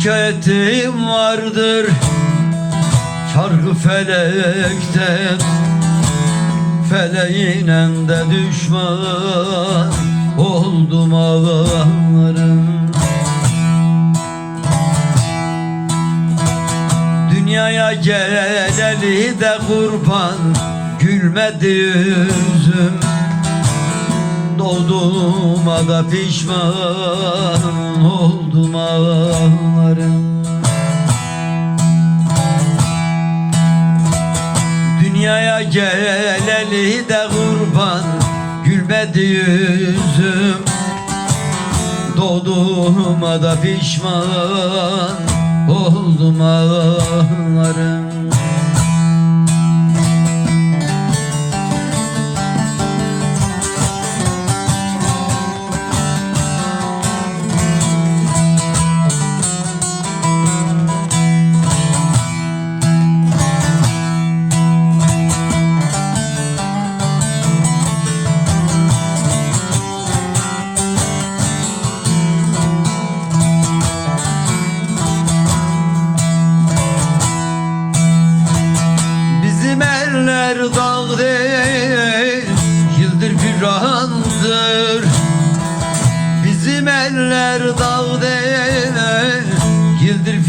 Şikayetim vardır. Çarkı felekten Feleğine de düşman Oldum ağlarım. Dünyaya geleli de kurban Gülmedi yüzüm Doğduğuma da pişman Oldum ağlarım. Dünyaya geleli de kurban Gülmedi yüzüm. Doğduğuma da pişman Oldum ağlarım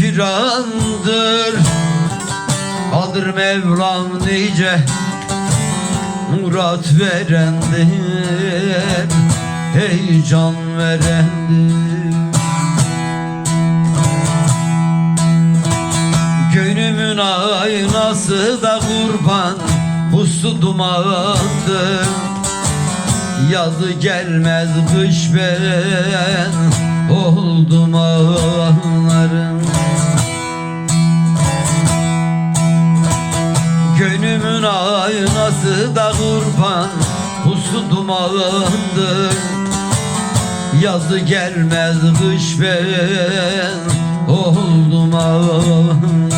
firandır Kadir Mevlam nice Murat verendir Heyecan verendir. Gönlümün aynası da kurban Puslu dumandır. Yazı gelmez kış ben Oldum ağlarım Gönlümün aynası da kurban Puslu dumandır. Yazı gelmez kış ben Oldum ağlarım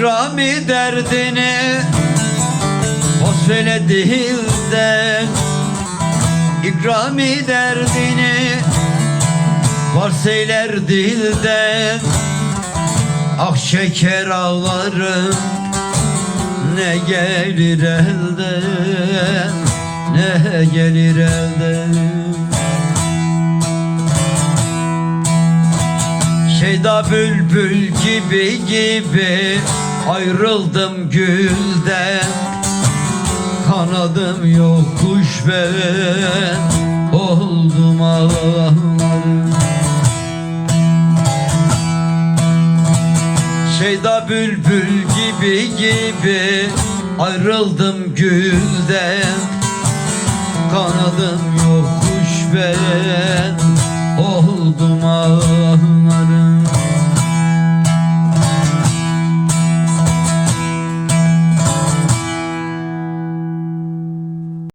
İkrami derdini Fosfele dilden İkrami derdini Varseyler dilden Ah şeker ağlarım. Ne gelir elden Ne gelir elden. Şeyda bülbül gibi gibi Ayrıldım gülden Kanadım yok kuş ben. Oldum ağlarım. Şeyda bülbül gibi gibi Ayrıldım gülden Kanadım yok kuş ben